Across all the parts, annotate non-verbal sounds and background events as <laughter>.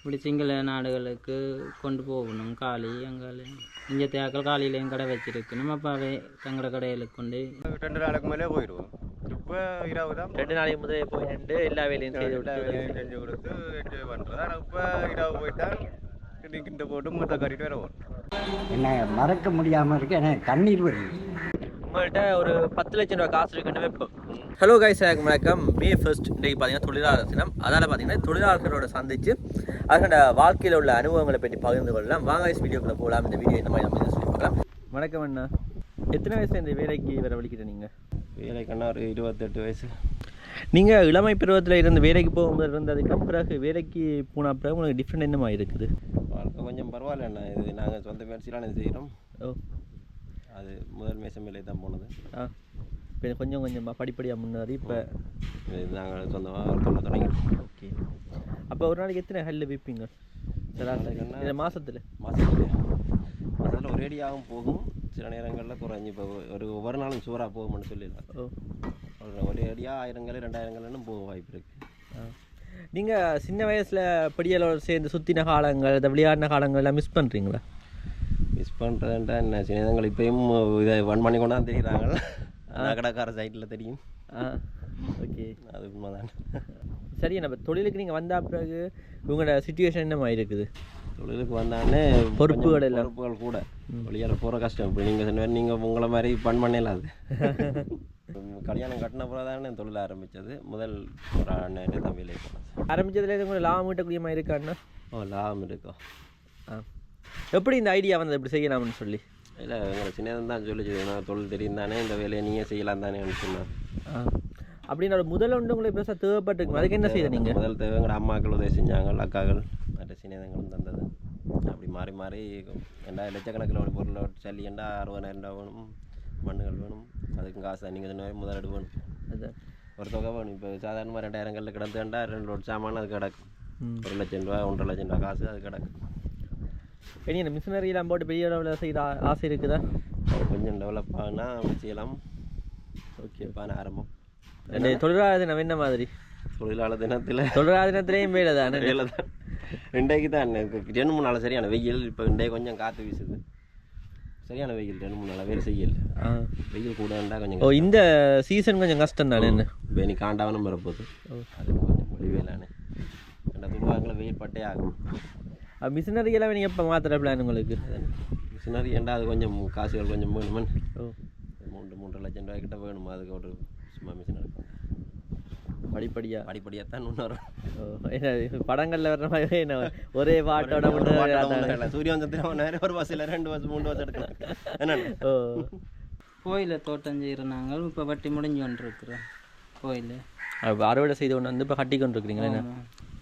இப்படி சிங்கள நாடுகளுக்கு கொண்டு போகணும் காளி அங்கால இங்கே தேக்கள் காலையிலையும் கடை வச்சிருக்கு நம்ம அப்பாவே தங்களோட கடைகளுக்கு கொண்டு ரெண்டு நாளைக்கு மேலே போயிடுவோம் இப்போ இரவு தான் ரெண்டு நாளைக்கு முதலே போய் நின்று எல்லா வேலையும் செஞ்சு கொடுத்து என்ஜாய் பண்ணுறது ஆனால் இப்போ இரவு போயிட்டா கிட்ட போட்டு மூத்த கறிட்டு வேற வரும் என்ன மறக்க முடியாமல் இருக்கு எனக்கு கண்ணீர் வருது உங்கள்கிட்ட ஒரு பத்து லட்சம் ரூபாய் காசு இருக்குன்னு வைப்போம் ஹலோ எனக்கு வணக்கம். மே ஃபர்ஸ்ட் இன்றைக்கு பார்த்தீங்கன்னா தொழிலாளர் தினம். அதால் பார்த்தீங்கன்னா தொழிலாளர்களோட சந்திச்சு அதோட வாழ்க்கையில் உள்ள அனுபவங்களை பற்றி பகிர்ந்து கொள்ளலாம். வாங்க வீடியோக்குள்ள போகலாம் இந்த வீடியோ இந்த மாதிரி நம்ம சொல்லி பார்க்கலாம். வணக்கம் அண்ணா. எத்தனை வயசுல இந்த வேலைக்கு வர வலிக்கிட்ட நீங்கள் வேலைக்கண்ணா ஒரு இருபத்தெட்டு வயசு. நீங்கள் இளமை பருவத்தில் இருந்து வேலைக்கு போகும்போது இருந்ததுக்கும் பிறகு வேலைக்கு போன பிறகு உங்களுக்கு டிஃப்ரெண்ட் என்னமா இருக்குது? வாழ்க்கை கொஞ்சம் பரவாயில்லண்ணா இது நாங்கள் சொந்த முயற்சியிலான செய்கிறோம் ஓ. அது முதல் மேசம் வேலை தான் போனது. ஆ. இப்போ கொஞ்சம் கொஞ்சமாக படிப்படியாக முன்னேறி இப்போ நாங்கள் சொந்தமாக தொழில் தொடங்கிட்டோம். ஓகே. அப்போ ஒரு நாளைக்கு எத்தனை ஹல்லு விற்பீங்க சராசரி. இந்த மாதத்துல மாதத்தில் ஒரு அடியாகவும் போகும். சில நேரங்களில் குறைஞ்சி இப்போ ஒரு ஒவ்வொரு நாளும் சூறாக போகும்னு சொல்லிடலாம். ஓ. ஒரு அடியாக ஆயிரங்கள் ரெண்டாயிரங்கள்னு போக வாய்ப்பு இருக்குது நீங்கள் சின்ன வயசில் படியலோடு சேர்ந்து சுற்றின காலங்கள் இந்த விளையாடின காலங்கள்லாம் மிஸ் பண்ணுறீங்களா மிஸ் பண்ணுறதுன்ட்டா என்ன? சின்னதங்கள் இப்பயும் இதை ஒன் பண்ணி கொண்டா தெரியுறாங்க. கடைக்கார சைட்டில் தெரியும். ஆ ஓகே. அது உண்மைதான். சரி நம்ம தொழிலுக்கு நீங்கள் வந்த பிறகு உங்களோட சுச்சுவேஷன் என்னமா இருக்குது? தொழிலுக்கு வந்தானே பொறுப்புகள் எல்லாம். பொறுப்புகள் கூட. வெளியால் போகிற கஷ்டம். இப்போ நீங்கள் சொன்ன நீங்கள் உங்களை மாதிரி பண் பண்ணல அது. <laughs> கல்யாணம் கட்டின பிறகு தானே தொழில் ஆரம்பித்தது முதல் ஒரு அண்ணன் வேலைக்கு போனது. ஆரம்பிச்சதுல உங்களை லாபம் ஈட்டக்கூடியமாக இருக்காண்ணா ஓ லாபம் இருக்கும் ஆ. எப்படி இந்த ஐடியா வந்தது? இப்படி செய்யலாம்னு சொல்லி? இல்லை எங்களை சின்னதான் தான் சொல்லிச்சு நான் தொழில் தெரியும் தானே இந்த வேலையை நீங்கள் செய்யலாம் தானே சொன்னார். அப்படின்னு ஒரு முதல் ஒன்று உங்களுக்கு பெருசாக தேவைப்பட்டிருக்கு. அதுக்கு என்ன செய்யுது நீங்கள் முதல் தேவை எங்களோட அம்மாக்கள் உதவி செஞ்சாங்க அக்காக்கள் மற்ற சின்னதங்களும் தந்தது. அப்படி மாறி மாறி ஏண்டா லட்சக்கணக்கில் ஒரு பொருளை சல்லி ஏண்டா அறுபதாயிரம் ரூபா வேணும் மண்ணுகள் வேணும் அதுக்கும் காசு நீங்கள் சொன்ன முதலீடு வேணும். அதான் ஒரு தொகை வேணும். இப்போ சாதாரணமாக ரெண்டாயிரங்களில் கிடந்துண்டா ரெண்டு லோட் சாமான் அது கிடக்கும். ஒரு லட்சம் ரூபா ஒன்றரை லட்சம் ரூபா காசு அது கிடக்கும் இனி இந்த மிஷினரியெல்லாம் போட்டு பெரிய அளவில் செய்கிற ஆசை இருக்குதா? கொஞ்சம் டெவலப் ஆனால் செய்யலாம். ஓகே பான ஆரம்பம். தொழிலாளர் தினம் என்ன மாதிரி? தொழிலாளர் தினத்தில் தொழிலாளர் தினத்திலையும் வேலை தானே? வேலை தான் ரெண்டாய்க்கு தான் ரெண்டு மூணு நாள் சரியான வெயில். இப்போ ரெண்டாய் கொஞ்சம் காற்று வீசுது. சரியான வெயில். ரெண்டு மூணு நாள் வேலை செய்யல. வெயில் கூட இருந்தால் கொஞ்சம் ஓ இந்த சீசன் கொஞ்சம் கஷ்டம் தானே என்ன நீ காண்டாவனும் வரப்போகுது. அது கொஞ்சம் மொழி வேலானே ரெண்டா துருவாங்களை வெயில் பட்டே ஆகும். மிஷினரி எல்லாம் நீங்கள் எப்போ மாத்திர பிளான் உங்களுக்கு? மிஷினரி ஏண்டா அது கொஞ்சம் காசுகள் கொஞ்சம் வேணுமன் ஓ. மூன்று மூன்றரை லட்சம் ரூபாய் கிட்ட வேணும் அதுக்கு ஒரு சும்மா மிஷினரி படிப்படியாக படிப்படியாக தான் என்ன இது படங்கள்ல வர்ற மாதிரி என்ன ஒரே பாட்டோட சூரியன் சந்திரன் நேரம் ஒரு பஸ்ஸில் ரெண்டு பஸ் மூணு பஸ் எடுக்கலாம். என்ன ஓ. கோயில தோட்டம் செய்கிறாங்க இப்போ வட்டி முடிஞ்சு கொண்டிருக்கிறோம். கோயில். அறுவடை செய்து கொண்டு வந்து இப்போ கட்டி கொண்டு இருக்கிறீங்களா என்ன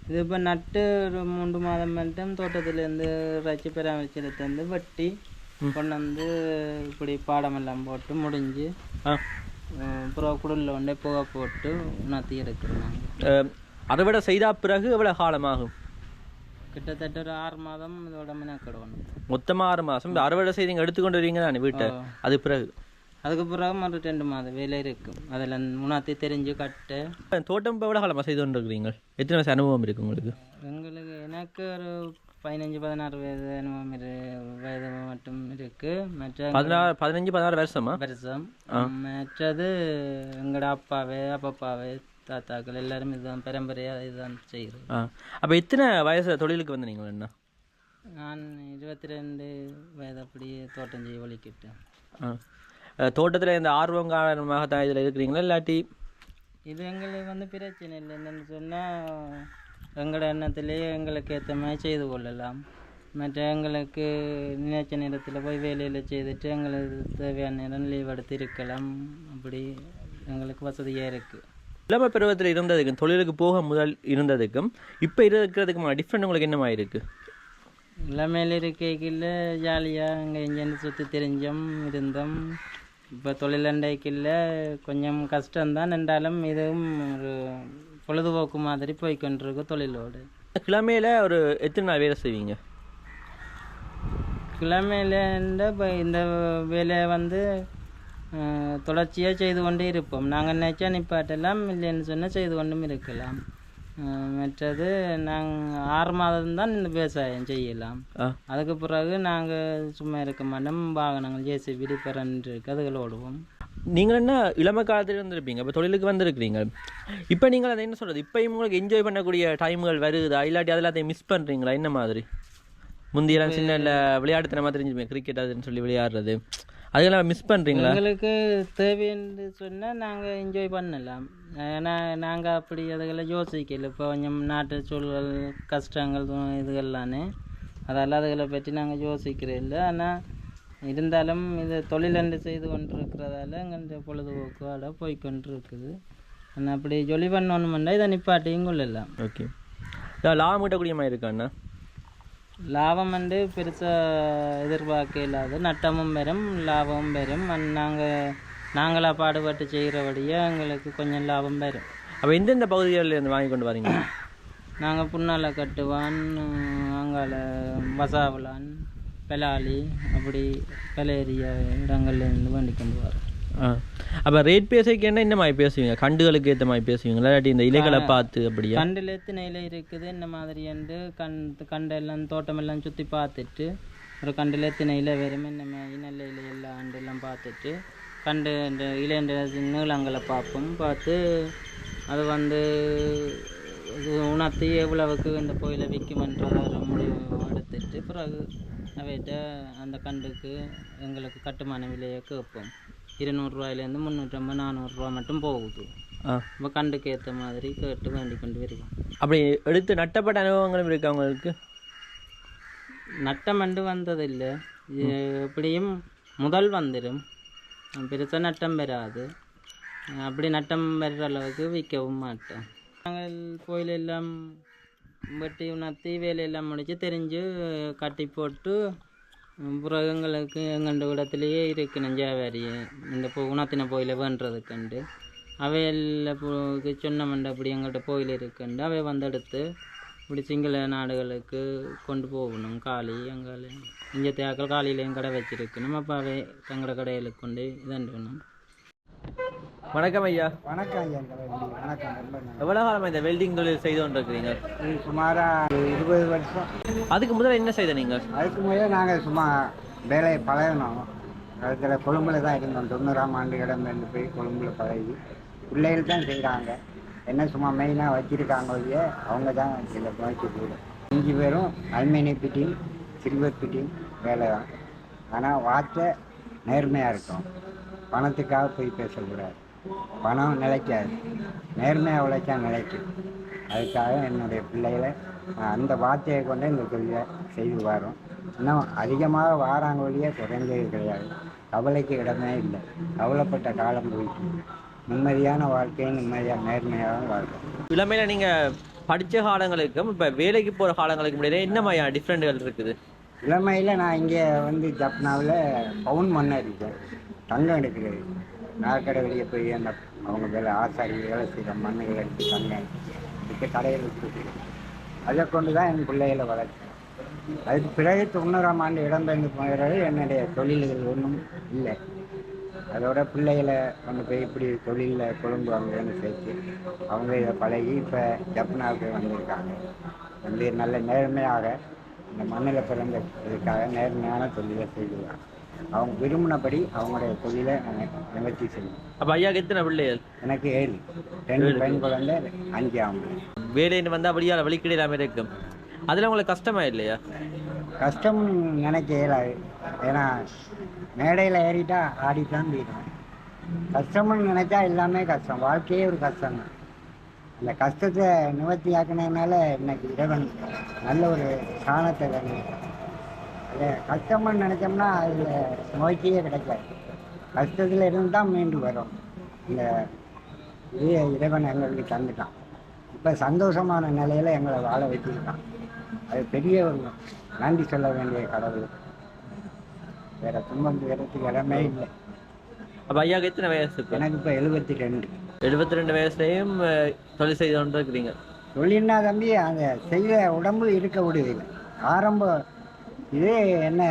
இது இப்போ நட்டு ஒரு மூன்று மாதம் மட்டும் தோட்டத்துலேருந்து இறைச்சி பராமரிச்சிலேருந்து வெட்டி கொண்டு வந்து இப்படி பாடமெல்லாம் போட்டு முடிஞ்சு அப்புறம் குடலில் கொண்டே புகை போட்டு உணர்த்தி எடுக்கிறோம் அஹ், அறுவடை செய்த பிறகு எவ்வளோ காலமாகும் கிட்டத்தட்ட ஒரு ஆறு மாதம் இதோட மினக்கிடணும் மொத்தமாக ஆறு மாதம் அறுவடை செய்து எடுத்துக்கொண்டு வரீங்க தானே வீட்டை அது பிறகு அதுக்கு பிறகு ரெண்டு மாதம் வேலை இருக்கும் அதில் உணர்த்தி தெரிஞ்சு கட்டு. தோட்டம் இப்போ எவ்வளோ காலமாக செய்து கொண்டு இருக்கிறீங்க எத்தனை வருஷம் அனுபவம் இருக்கு உங்களுக்கு? எங்களுக்கு எனக்கு ஒரு பதினஞ்சு பதினாறு வயது அனுபவம் இரு வயது மட்டும் இருக்கு. மற்ற பதினாறு பதினஞ்சு பதினாறு வருஷமா? வருஷம். மற்றது எங்களோட அப்பாவே அப்பப்பாவே தாத்தாக்கள் எல்லாரும் இதுதான் பரம்பரையாக இதுதான் செய்கிறது ஆ. அப்போ எத்தனை வயசு தொழிலுக்கு வந்து நீங்கள் என்ன நான் இருபத்தி ரெண்டு வயது அப்படியே தோட்டம் செய்ய வலிக்கிட்டேன் ஆ. தோட்டத்தில் இந்த ஆர்வம் காரணமாக தான் இதில் இருக்கிறீங்களா? இல்லாட்டி இது எங்களுக்கு வந்து பிரச்சனை இல்லை. என்னென்னு சொன்னால் எங்களோட எண்ணத்திலேயே எங்களுக்கு ஏற்ற மாதிரி செய்து கொள்ளலாம். மற்ற எங்களுக்கு நினைச்ச நேரத்தில் போய் வேலையில் செய்துட்டு எங்களுக்கு தேவையான நேரம் லீவ் எடுத்து இருக்கலாம். அப்படி எங்களுக்கு வசதியாக இருக்குது இளமை பருவத்தில் இருந்ததுக்கும் தொழிலுக்கு போக முதல் இருந்ததுக்கும் இப்போ இருக்கிறதுக்கும் டிஃப்ரெண்ட் உங்களுக்கு என்னமா இருக்கு? இளமையில் இருக்கையில் ஜாலியாக அங்கே இங்கேருந்து சுற்றி தெரிஞ்சோம் இருந்தோம் இப்போ தொழிலண்டைக்கில் கொஞ்சம் கஷ்டம்தான். என்றாலும் இதுவும் ஒரு பொழுதுபோக்கு மாதிரி போய்க்கொண்டிருக்கு தொழிலோடு. கிழமையில ஒரு எத்தனை நாள் வேலை செய்வீங்க? கிழமையில இப்போ இந்த வேலையை வந்து தொடர்ச்சியாக செய்து கொண்டே இருப்போம். நாங்கள் நினச்சா நிப்பாட்டலாம் இல்லைன்னு சொன்னால் செய்து கொண்டும் இருக்கலாம். மற்றது நாங்கள் ஆறு மாதம் தான் இந்த விவசாயம் செய்யலாம். அதுக்கு பிறகு நாங்கள் சும்மா இருக்க மாட்டோம். வாகனங்கள் ஜேசிபி டிப்பரன் இருக்கு அதுகள் ஓடுவோம். நீங்கள் என்ன இளம காலத்துல இருந்திருப்பீங்க இப்போ தொழிலுக்கு வந்திருக்கிறீங்க. இப்போ நீங்கள் அதை என்ன சொல்கிறது இப்போயும் உங்களுக்கு என்ஜாய் பண்ணக்கூடிய டைம்கள் வருதா? இல்லாட்டி அதில் அதை மிஸ் பண்ணுறீங்களா என்ன மாதிரி? முந்தையெல்லாம் சின்ன இல்லை விளையாட்டுத்தனமாக தெரிஞ்சுப்பேன் கிரிக்கெட் அதுன்னு சொல்லி விளையாடுறது. அதெல்லாம் மிஸ் பண்ணுறீங்களா எங்களுக்கு தேவைன்னு சொன்னால் நாங்கள் என்ஜாய் பண்ணலாம். ஏன்னா நாங்கள் அப்படி அதுகளை யோசிக்கல. இப்போ கொஞ்சம் நாட்டு சூழல் கஷ்டங்கள் து- இதுகள்லானே அதெல்லாம் அதுகளை பற்றி நாங்கள் யோசிக்கிறோம் இல்லை. ஆனால் இருந்தாலும் இது தொழிலண்டு செய்து கொண்டிருக்கிறதால எங்கள் பொழுதுபோக்கோட போய் கொண்டிருக்குது ஆனால் அப்படி ஜொலி பண்ணணுமெண்டா இதை நிப்பாட்டியும் கொள்ளலாம். ஓகே லாபம் கிட்டக்கூடிய மாதிரி இருக்காண்ணா லாபம் வந்து பெருசாக எதிர்பார்க்க இல்லாத நட்டமும் வரும் லாபமும் வரும் நாங்கள் நாங்களாக பாடுபட்டு செய்கிறபடியே எங்களுக்கு கொஞ்சம் லாபம் வரும் அப்போ எந்தெந்த பகுதிகளில் இருந்து வாங்கி கொண்டு வரீங்க? <clears throat> நாங்கள் புன்னால கட்டுவான் அங்கால வசாவலான் பெலாலி அப்படி பெலேரிய இடங்கள்லேருந்து வண்டி கொண்டு வரோம். ஆ. அப்போ ரேட் பேசிக்க என்ன இந்த மாதிரி பேசுவீங்க? கண்டுகளுக்கு ஏற்ற மாதிரி பேசுவீங்களா? இல்லாட்டி இந்த இலைகளை பார்த்து அப்படியா? கண்டில் எத்தனை இலை இருக்குது. இந்த மாதிரி என்று கண் கண்டெல்லாம் தோட்டமெல்லாம் சுற்றி பார்த்துட்டு ஒரு கண்டில் எத்தனை இலை வரும் இந்த மாதிரி நல்ல இலை எல்லாம் ஆண்டெல்லாம் பார்த்துட்டு கண்டு இந்த இலைன்ற நீளங்களை பார்ப்போம். பார்த்து அது வந்து இது உணர்த்தி எவ்வளவுக்கு இந்த கோயிலை விற்குமன்றதை ஒரு முடிவு எடுத்துட்டு பிறகு அவைகிட்ட அந்த கண்டுக்கு எங்களுக்கு கட்டுமான விலையை கேட்போம். இருநூறுவாயிலேருந்து முந்நூற்றம்பது நானூறுரூவா மட்டும் போகுது. இப்போ கண்டுக்கு ஏற்ற மாதிரி கேட்டு வேண்டி கொண்டு வருவோம். அப்படி எடுத்து நட்டப்பட்ட அனுபவங்களும் இருக்கு அவங்களுக்கு நட்டம் அண்டு வந்ததில்லை. எப்படியும் முதல் வந்துடும் பெருசாக நட்டம் வராது. அப்படி நட்டம் வர்ற அளவுக்கு விற்கவும் மாட்டோம். நாங்கள் கோயில் எல்லாம் வெட்டி உணர்த்தி வேலையெல்லாம் முடிச்சு தெரிஞ்சு கட்டி போட்டு பிறகு எங்கண்ட இடத்துலையே இருக்கு நெஞ்சாவாரி இந்த இப்போ உணர்த்தின கோயிலை வேண்டுறதுக்குண்டு அவையில் சொன்னமண்ட அப்படி எங்கள்கிட்ட கோயில் இருக்குண்டு அவை வந்தெடுத்து இப்படி சிங்கள நாடுகளுக்கு கொண்டு போகணும் காளி எங்கால இங்கே தேக்கல் காலையிலையும் கடை வச்சுருக்கணும் அப்போ அவை தங்களோட கடைகளுக்கு கொண்டு இதண்டணும் வணக்கம் ஐயா. வணக்கம் ஐயா. வணக்கம் ரொம்ப நன்றி. எவ்வளோ காலமாக இந்த வெல்டிங் தொழில் செய்து கொண்டிருக்கிறீங்க? சுமாராக இருபது வருஷம். அதுக்கு முதல்ல என்ன செய்த நீங்கள்? அதுக்கு முதல்ல நாங்கள் சும்மா வேலையை பழகினோம். அதில் கொழும்புல தான் இருந்தோம். தொண்ணூறாம் ஆண்டு இடம்பெயர்ந்து போய் கொழும்புல பழகி பிள்ளைகள் தான் செய்கிறாங்க என்ன சும்மா மெயினாக வச்சுருக்காங்க ஒழிய அவங்க தான் சில முயற்சி கூட அஞ்சு பேரும் அலுமினிய பிட்டிங் சில்வர் பிட்டிங் வேலை தான். ஆனால் வார்த்தை நேர்மையாக இருக்கும். பணத்துக்காக போய் பேசக்கூடாது. பணம் நிலைக்காது. நேர்மையாக உழைச்சா நிலைக்கும். அதுக்காக என்னுடைய பிள்ளைகளை அந்த வார்த்தையை கொண்டு இந்த தொழிலை செய்து வரோம். இன்னும் அதிகமாக வாராங்க ஒழிய குறைஞ்சது கிடையாது. கவலைக்கு இடமே இல்லை. கவலைப்பட்ட காலம் போயிட்டு நிம்மதியான வாழ்க்கையை நிம்மதியாக நேர்மையாக வாழ்க்கை. இளமையில நீங்கள் படித்த காலங்களுக்கும் இப்போ வேலைக்கு போகிற காலங்களுக்கும் இடையில என்ன மாதிரியான டிஃப்ரெண்ட்கள் இருக்குது? இளமையில் நான் இங்கே வந்து ஜப்னாவில் பவுன் மண்ணை இருக்கேன் தங்கம் எடுக்கிறது. நகைக்கடை வெளியே போய் அந்த அவங்க வேலை ஆசாரி வேலை செய்கிற மண்ணுகளை எடுத்து தங்கம் இதுக்கு கடையில் விட்டுருக்கு அதை கொண்டு தான் என் பிள்ளைகளை வளர்த்தேன். அதுக்கு பிறகு தொண்ணூறாம் ஆண்டு இடம்பெயர்ந்து போகிறது என்னுடைய தொழில்கள் ஒன்றும் இல்லை. அதோட பிள்ளைகளை கொண்டு போய் இப்படி தொழிலில் கொழும்பு அங்கேன்னு சேர்த்து அவங்க இதை பழகி இப்போ ஜப்னாவுக்கு வந்திருக்காங்க. வந்து நல்ல நேர்மையாக இந்த மண்ணில் பிறந்த இதுக்காக நேர்மையான தொழிலை செய்வாங்க அவங்க விரும்பினபடி அவங்களுடைய தொழிலை நிவர்த்தி செய்வோம். அப்போ ஐயாக்கு எத்தனை பிள்ளைகள்? எனக்கு ஏழு. ரெண்டு பெண் குழந்தை அஞ்சு ஆம்பளை. வேலைன்னு வந்து அப்படியே வலிக்கிட இல்லாமல் இருக்கும். அதில் உங்களுக்கு கஷ்டமா இல்லையா? கஷ்டம் நினைக்க இயலாது. ஏன்னா மேடையில் ஏறிட்டா ஆடித்தான் தீரும் கஷ்டம்னு நினைச்சா எல்லாமே கஷ்டம். வாழ்க்கையே ஒரு கஷ்டம் தான் அந்த கஷ்டத்தை நிவர்த்தி ஆக்கினதுனால இன்னைக்கு இறைவன் நல்ல ஒரு சாணத்தை அது கஷ்டம்னு நினைச்சோம்னா அதில் நோய்க்கையே கிடைக்காது. கஷ்டத்தில் இருந்து தான் மீண்டு வரும். இந்த இது இறைவன் எங்களுக்கு தந்துட்டான். இப்போ சந்தோஷமான நிலையில் எங்களை வாழ வச்சிருக்கான் அது பெரிய ஒரு நன்றி சொல்ல வேண்டிய கடவுள். வேற துன்பம் துயரத்துக்கு இடமே இல்லை. அப்போ ஐயாவுக்கு எத்தனை வயசு எனக்கு இப்போ எழுபத்தி ரெண்டு எழுபத்தி ரெண்டு வயசுலேயும் தொழில் செய்து கொண்டு இருக்கிறீங்க தொழில்னா தம்பி அந்த செய்த உடம்பு இருக்க விடுதில்லை ஆரம்ப இது என்ன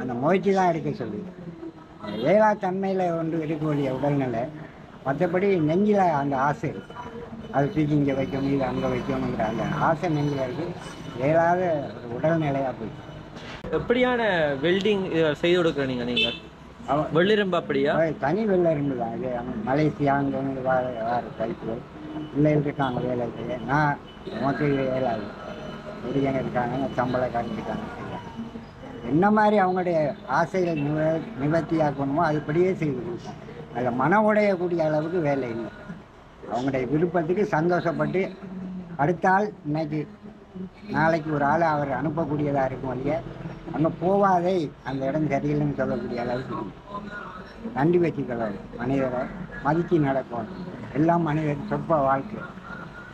அந்த முயற்சி தான் எடுக்க சொல்லுது. ஏழா தன்மையில் ஒன்று இருக்கக்கூடிய உடல்நிலை மற்றபடி நெஞ்சில் அந்த ஆசை இருக்கு. அது தூக்கி இங்கே வைக்கணும் இது அங்கே வைக்கணுங்கிற அந்த ஆசை நெல்லுகளுக்கு இயலாத ஒரு உடல்நிலையாக போயிடுச்சு. எப்படியான வெல்டிங் செய்து கொடுக்குற நீங்க? நீங்கள் அவன் வெள்ளிரம்பு அப்படியா? தனி வெள்ளை இருந்துதான் இது அவன் மலேசியா அங்கே வார வார கைப்பு பிள்ளைகள் இருக்காங்க வேலை நான் உனக்கு ஒருவங்க இருக்காங்க சம்பளக்காரங்க இருக்காங்க. செய்யலாம். என்ன மாதிரி அவங்களுடைய ஆசைகள் நிவ நிவர்த்தியாக்கணுமோ அதுபடியே செய்து கொடுப்போம் அதில் மன உடையக்கூடிய அளவுக்கு வேலை இல்லை. அவங்களுடைய விருப்பத்துக்கு சந்தோஷப்பட்டு அடுத்த ஆள் இன்னைக்கு நாளைக்கு ஒரு ஆளை அவர் அனுப்பக்கூடியதாக இருக்கும் இல்லையா? அங்கே போவாதே அந்த இடம் சரியில்லைன்னு சொல்லக்கூடிய அளவுக்கு நன்றி வச்சுக்கலாம் மனிதரை மதித்து நடக்கும் எல்லாம் மனிதர் சொற்ப வாழ்க்கை.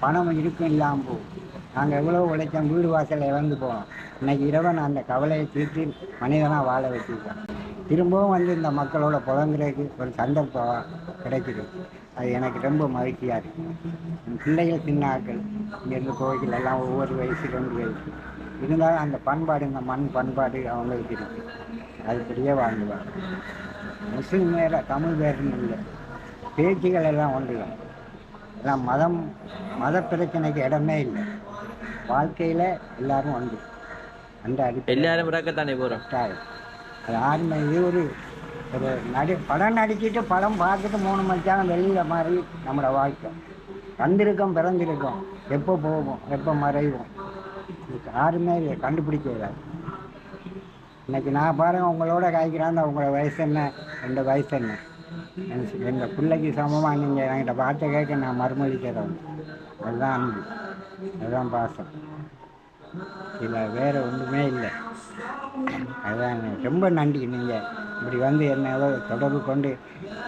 பணம் இருக்கும் இல்லாமல் போகும். நாங்கள் எவ்வளோ உழைச்சோம் வீடு வாசலில் இழந்து போனோம். இன்னைக்கு இரவன் அந்த கவலையை தீர்த்து மனிதனாக வாழ வச்சுருக்கோம் திரும்பவும் வந்து இந்த மக்களோட புலங்குறதுக்கு ஒரு சந்தர்ப்பம் கிடைக்குது. அது எனக்கு ரொம்ப மகிழ்ச்சியாக இருக்குது என் பிள்ளைகள் சின்ன ஆட்கள் இங்கேருந்து கோவில் எல்லாம் ஒவ்வொரு வயசு ரெண்டு வயசு. இருந்தாலும் அந்த பண்பாடு இந்த மண் பண்பாடு அவங்களுக்கு இருக்குது அதுபடியே வாழ்ந்துவாங்க. முஸ்லீம் வேற தமிழ் வேறுன்னு இல்லை. பேச்சுகள் எல்லாம் ஒன்று தான் எல்லாம் மதம் மத பிரச்சனைக்கு இடமே இல்லை. வாழ்க்கையில் எல்லாரும் ஒன்று அந்த அடிப்படை எல்லாரும் இறக்கத்தானே போறோம். கட்டாயம் அது ஆர்மை இது ஒரு ஒரு நடி படம் நடிச்சிட்டு படம் பார்த்துட்டு மூணு மணிச்சாலும் வெளியில் மாதிரி நம்மளோட வாழ்க்கை. வந்திருக்கோம் பிறந்திருக்கோம். எப்போ போவோம் எப்போ மறைவோம். யாருமே இதை கண்டுபிடிக்க இயலாது இன்னைக்கு நான் பாருங்க உங்களோட காய்க்கிறான் உங்களோட வயசு என்ன? எந்த வயசு என்ன? எங்கள் பிள்ளைக்கு சமமாக நீங்கள் என்கிட்ட பார்த்த கேட்க நான் மறுமொழி தரேன் அதுதான் அன்பு. அதுதான் பாசம். இதில் வேறு ஒன்றுமே இல்லை. அதான் ரொம்ப நன்றி நீங்கள் இப்படி வந்து என்னை ஏதோ தொடர்பு கொண்டு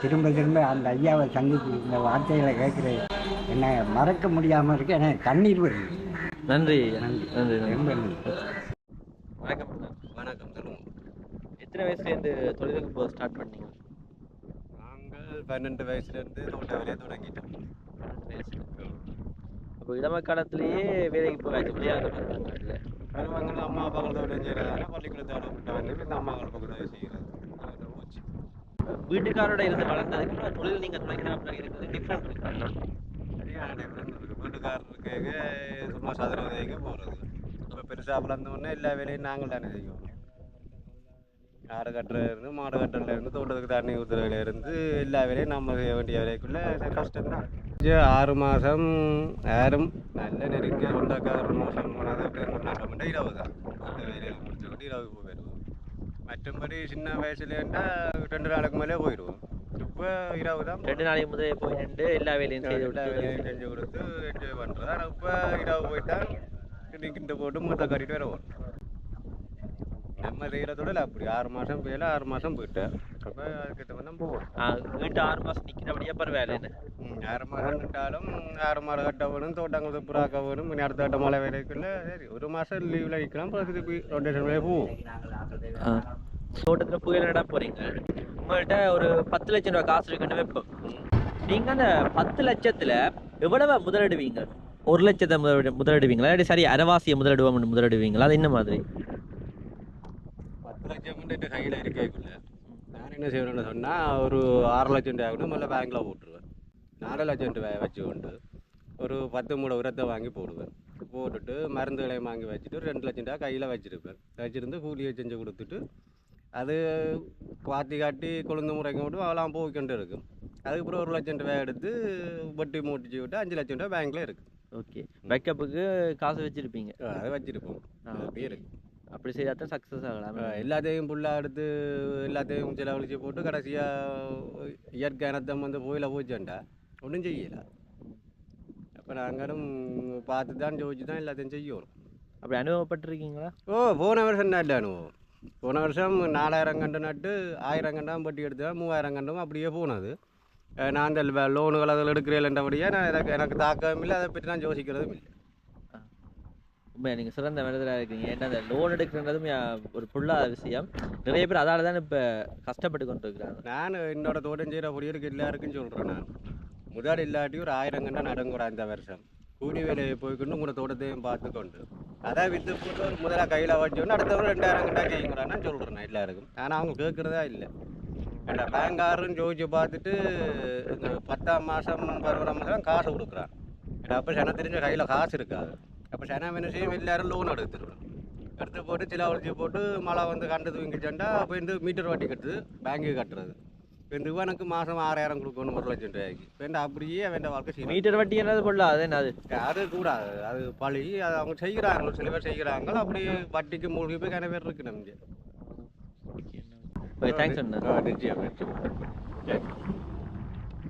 திரும்ப திரும்ப அந்த ஐயாவை சந்திச்சு இந்த வார்த்தைகளை கேட்குறது என்னை மறக்க முடியாமல் இருக்கு. எனக்கு கண்ணீர் வருது. நன்றி. நன்றி. நன்றி ரொம்ப நன்றி. வணக்கம். வணக்கம் சொல்லுங்கள் எத்தனை வயசுலேருந்து தொழிலுக்கு போக ஸ்டார்ட் பண்ணீங்க? நாங்கள் பன்னெண்டு வயசுலேருந்து தோட்ட வேலையை தொடங்கிட்டோம். அப்போ இளம காலத்திலேயே வேலைக்கு போகாச்சு முடியாத இல்லை கருவாங்க அம்மா அப்பாக்கள் தோட்டம் செய்கிறதால பள்ளிக்கூடத்தோட விட்டு வந்து இந்த அம்மாக்கள் பக்கம் செய்கிறது வீட்டுக்காரோட இருந்து வளர்ந்ததுக்கு தொழில் நீங்கள் துணைக்கிறா அப்புறம் இருக்குது. டிஃப்ரெண்ட் இருக்கு. வீட்டுக்காரருக்கு சும்மா சதுர உதவிக்கு போகிறது இப்போ பெருசாக வளர்ந்தோடனே எல்லா வேலையும் நாங்கள் தானே செய்வோம். ஆடு கட்டுறதுலேருந்து மாடு கட்டுறதுலேருந்து தோட்டத்துக்கு தண்ணி ஊற்றுறதுலேருந்து எல்லா வேலையும் நம்ம செய்ய வேண்டிய வேலைக்குள்ளே கஷ்டம்தான். ஆறு மாதம் யாரும் நல்ல நெருங்கிய சொந்தக்கார மோசம் போனது அப்படின்னு இரவு தான். வேலையில் முடிச்சுக்கிட்டு இரவு போயிடுவோம். மற்றபடி சின்ன வயசுலேருந்தா ரெண்டு நாளுக்கு மேலே போயிடுவோம். இப்போ இரவு தான் ரெண்டு நாளைக்கு முதலே போய் நின்று எல்லா வேலையும் செய்து எல்லா வேலையும் செஞ்சு கொடுத்து என்ஜாய் பண்ணுறது ஆனால் இப்போ இரவு போயிட்டா கிண்டி கிண்ட போட்டு மூட்டை கட்டிட்டு வரும் நம்ம இல்லை அப்படி. ஆறு மாதம் போயில ஆறு மாதம் போயிட்டேன் அப்போ மாதிரி தான் போவோம் வீட்டு ஆறு மாதம் நிற்கிறபடியே பரவாயில்ல ம், ஆறு மாதம் நின்றாலும் ஆறு மாதம் கட்ட வேணும் தோட்டங்கள் புறாக்க வேணும் அடுத்த கட்ட மழை வேலைக்குள்ள சரி ஒரு மாதம் லீவில் நிற்கலாம் அப்புறம் திருப்பி ரொட்டேஷன் வேலை போவோம். தோட்டத்தில் புயல் நட போறீங்க? உங்கள்கிட்ட ஒரு பத்து லட்சம் ரூபாய் காசு இருக்குன்னு வைப்போம்? நீங்க அந்த பத்து லட்சத்துல எவ்வளவு முதலிடுவீங்க? ஒரு லட்சத்தை முதலிடு முதலிடுவீங்களா? சரி அரைவாசியை முதலிடுவோம் முதலிடுவீங்களா? அது என்ன மாதிரி? லட்சம் என்கிட்ட கையில் இருக்கேக்குள்ள நான் என்ன செய்வேன்னு சொன்னால் ஒரு ஆறு லட்சம் ரூபாய் கூட முதல்ல பேங்க்கில் போட்டுருவேன். நாலு லட்சம் ரூபாய் வச்சு கொண்டு ஒரு பத்து மூணு உரத்தை வாங்கி போடுவேன். போட்டுட்டு மருந்துகளை வாங்கி வச்சுட்டு ஒரு ரெண்டு லட்சம் ரூபாய் கையில் வச்சுருப்பேன். வச்சுருந்து கூலியை செஞ்சு கொடுத்துட்டு அது பாத்தி காட்டி கொழுந்து முறைக்கு விட்டு அவெல்லாம் போய்க்கொண்டு இருக்கும். அதுக்கப்புறம் ஒரு லட்சம் ரூபாய் எடுத்து வட்டி மூட்டிச்சு விட்டு அஞ்சு லட்சம் ரூபாய் பேங்க்கில் இருக்குது ஓகே பேக்கப்புக்கு காசு வச்சிருப்பீங்க. அதை வச்சுருப்போம். பேர் அப்படி செய்தா தான் சக்ஸஸ் ஆகலாம். எல்லாத்தையும் ஃபுல்லாக எடுத்து எல்லாத்தையும் செலவழிச்சு போட்டு கடைசியாக இயற்கை இனத்தம் வந்து கோயில போச்சுண்டா ஒன்றும் செய்யல. அப்போ நாங்களும் பார்த்து தான் ஜோதிச்சு தான் எல்லாத்தையும் செய்யணும். அப்படி அனுபவப்பட்டிருக்கீங்களா? ஓ போன வருஷம் நல்ல அனுபவம். போன வருஷம் நாலாயிரம் கண்டு நட்டு ஆயிரம் கண்டாம் பட்டி எடுத்தா மூவாயிரம் கண்டும் அப்படியே போனது. நான் அந்த லோனுகள் அதில் எடுக்கிறேன்ன்றபடியே நான் எனக்கு எனக்கு தாக்கமும் இல்லை அதை பற்றி நான் யோசிக்கிறதும் இல்லை. உண்மையா நீங்கள் சிறந்த மனிதராக இருக்கீங்க ஏன்னா அந்த லோன் எடுக்கிறதும் ஒரு பொருளாத விஷயம். நிறைய பேர் அதால தான் இப்போ கஷ்டப்பட்டு கொண்டு இருக்கிறாங்க. நான் என்னோட தோட்டம் செய்கிற பொடியருக்கு எல்லாருக்கும் சொல்கிறேன் நான். முதல் இல்லாட்டி ஒரு ஆயிரம் கண்டா நடங்கூடா இந்த வருஷம். கூலி வேலையை போய்க்கொண்டு உங்களோட தோட்டத்தையும் பார்த்து கொண்டு வித்து விற்று போட்டு ஒரு முதலாக கையில் வச்சோன்னு அடுத்தவங்க ரெண்டாயிரம் கண்டா செய்யுங்கிறான்னு நான் சொல்கிறேன் எல்லாருக்கும். ஆனால் அவங்க கேட்குறதா இல்லை. ஏன்னா பேங்காரரும் ஜோதிச்சு பார்த்துட்டு பத்தாம் மாதம் பதினோராம் மாதம் காசு கொடுக்குறான் ஏன்னா அப்போ சனம் தெரிஞ்ச கையில் காசு இருக்காது. அப்போ சனம் என்ன செய்யும் எல்லாரும் லோன் எடுத்துருவோம் எடுத்து போட்டு சில ஒழிச்சு போட்டு மழை வந்து கண்டு தூங்கிச்சேன்டா அப்போ இந்த மீட்டர் வட்டி கட்டுது பேங்க்கு கட்டுறது இப்போ இந்த இவனுக்கு மாதம் ஆறாயிரம் கொடுக்கணும் ஒரு லட்சம் ரூபாய்க்கு இந்த அப்படியே அவன் வாழ்க்கை செய்யணும் மீட்டர் வட்டி என்னது போடல அது என்னது அது கூடாது அது பழி அது அவங்க செய்கிறாங்க சில பேர் செய்கிறாங்க அப்படி வட்டிக்கு மூழ்கி போய் கன பேர் இருக்கு நமக்கு தேங்க்ஸ் நிச்சயம் நிச்சயம்